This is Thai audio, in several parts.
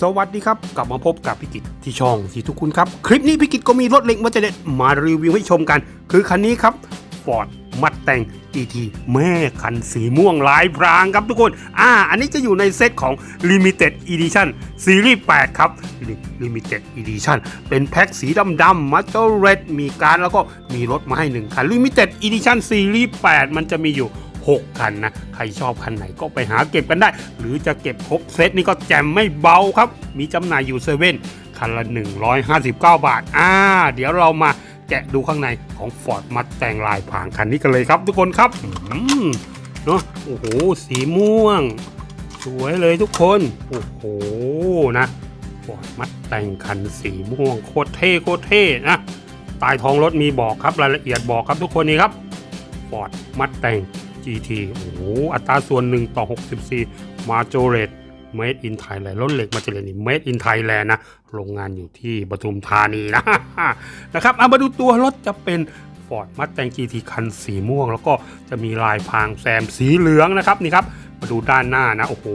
สวัสดีครับ กลับมาพบกับพี่กิจที่ช่องสีทุกคุณครับ คลิปนี้พี่กิจก็มีรถเล็กมาจะเด็ดมารีวิวให้ชมกัน คือคันนี้ครับ Ford Mustang GT แม่คันสีม่วงลายพรางครับทุกคน อ่า อันนี้จะอยู่ในเซตของ Limited Edition ซีรีส์ 8 ครับ Limited Edition เป็นแพ็คสีดำๆมั t เ r รดมีการแล้วก็มีรถมาให้หนึ่งคัน Limited Edition ซีรีส์ 8 มันจะมีอยู่ 6 คันนะ ใครชอบคันไหนก็ไปหาเก็บกันได้ หรือจะเก็บครบเซตนี่ก็แจมไม่เบาครับ มีจำหน่ายอยู่เซเว่นคันละ 159 บาท อ่า เดี๋ยวเรามาแกะดูข้างในของ Ford มาแต่งลายผางคันนี้กันเลยครับทุกคนครับอืมเนาะโอ้โห สีม่วง สวยเลยทุกคน โอ้โห นะ Ford มัดแต่งคันสีม่วงโคตรเท่โคตรเท่นะใต้ท้องรถมีบอกครับรายละเอียดบอกครับทุกคนนี่ครับ Ford มัดแต่ง GT โอ้โห อัตราส่วน 1 ต่อ 64 มาโจเรต Made in Thailand รถเหล็กมาเจริญนี่ Made in Thailand นะ โรงงานอยู่ที่ปทุมธานีนะ นะครับเอามาดูตัวรถจะเป็น Ford Mustang GT คันสีม่วง แล้วก็จะมีลายพรางแซมสีเหลืองนะครับนี่ครับ มาดูด้านหน้านะ โอ้โห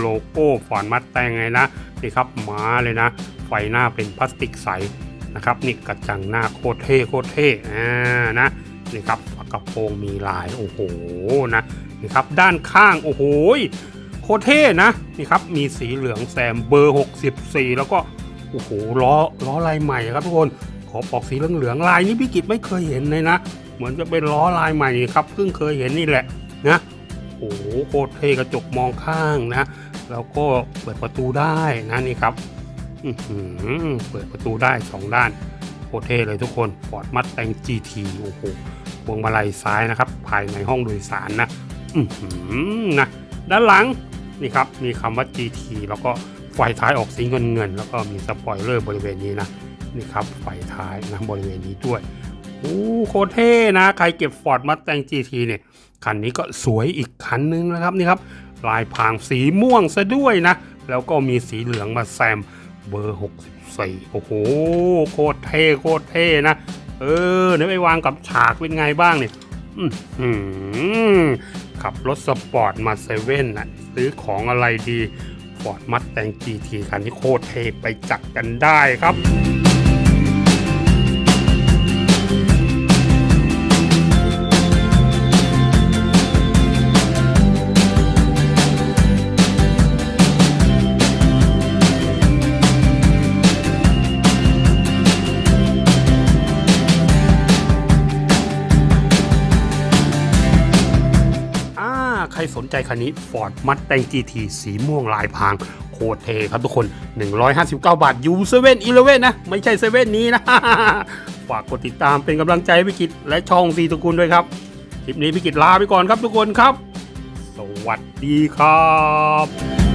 โลโก้ Ford Mustang ไงนะ นี่ครับมาเลยนะ ไฟหน้าเป็นพลาสติกใสนะครับนี่กระจังหน้าโคตรเท่โคตรเท่อ่านะนี่ครับ กระโปรงมีลายโอ้โหนะนี่ครับด้านข้างโอ้โหโคเท่นะนี่ครับมีสีเหลืองแซมเบอร์ 64 แล้วก็โอ้โหล้อล้อลายใหม่ครับทุกคนขอปอกสีเหลืองๆลายนี้พี่กิจไม่เคยเห็นเลยนะ เหมือนจะเป็นล้อลายใหม่ครับเพิ่งเคยเห็นนี่แหละนะโอ้โหโคตรเท่กระจกมองข้างนะ แล้วก็เปิดประตูได้นะนี่ครับเปิดประตูได้สองด้านโคตรเท่เลยทุกคน Ford Mustang GT โอ้โห วงมาลัยซ้ายนะครับ ภายในห้องโดยสารนะอือหือนะด้านหลังนี่ครับมีคำว่า GT แล้วก็ไฟท้ายออกสีเงินเงินๆแล้วก็มีสปอยเลอร์บริเวณนี้นะนี่ครับไฟท้ายนะบริเวณนี้ด้วยโอ้โคตรเท่นะ ใครเก็บ Ford Mustang GT เนี่ยคันนี้ก็สวยอีกคันนึงนะครับนี่ครับลายพรางสีม่วงซะด้วยนะ แล้วก็มีสีเหลืองมาแซมเบอร์ 64 โอ้โห โคตรเท่โคตรเท่นะ เออเดี๋ยวไปวางกับฉากเป็นไงบ้างเนี่ยอื้อหือขับรถสปอร์ตมาเซเว่นน่ะซื้อของอะไรดีฟอร์ดมัดแตง GT คันที่โคตรเทไปจัดกันได้ครับ รสนใจคันนี้ Ford Mustang GT สีม่วงลายพรางโคตรเทครับทุกคน 159 บาทยูเซเว่นอีเลเว่นนะ ไม่ใช่เซเว่นนี้นะ ฝากกดติดตามเป็นกำลังใจพิกิตและช่องสีทุกคุณด้วยครับ คลิปนี้พิกิตลาไปก่อนครับทุกคนครับ สวัสดีครับ